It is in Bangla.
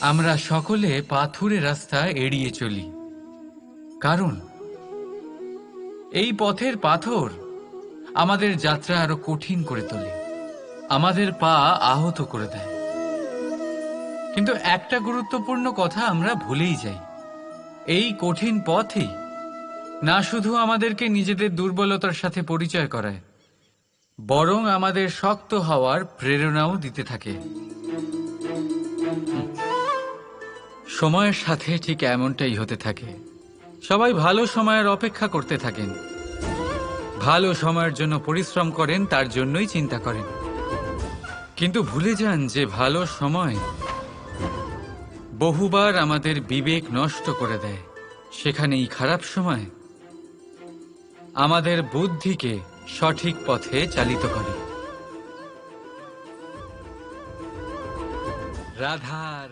আমরা সকলে পাথুরে রাস্তা এড়িয়ে চলি। কারণ, এই পথের পাথর আমাদের যাত্রা আরও কঠিন করে তোলে। আমাদের পা আহত করে দেয়। কিন্তু একটা গুরুত্বপূর্ণ কথা আমরা ভুলেই যাই। এই কঠিন পথই না শুধু আমাদেরকে নিজেদের দুর্বলতার সাথে পরিচয় করায়, বরং আমাদের শক্ত হওয়ার প্রেরণাও দিতে থাকে। সময়ের সাথে ঠিক এমনটাই হতে থাকে। সবাই ভালো সময়ের অপেক্ষা করতে থাকেন। ভালো সময়ের জন্য পরিশ্রম করেন, তার জন্যই চিন্তা করেন। কিন্তু ভুলে যান যে ভালো সময় বহুবার আমাদের বিবেক নষ্ট করে দেয়। সেখানেই খারাপ সময় আমাদের বুদ্ধিকে সঠিক পথে চালিত করে। রাধা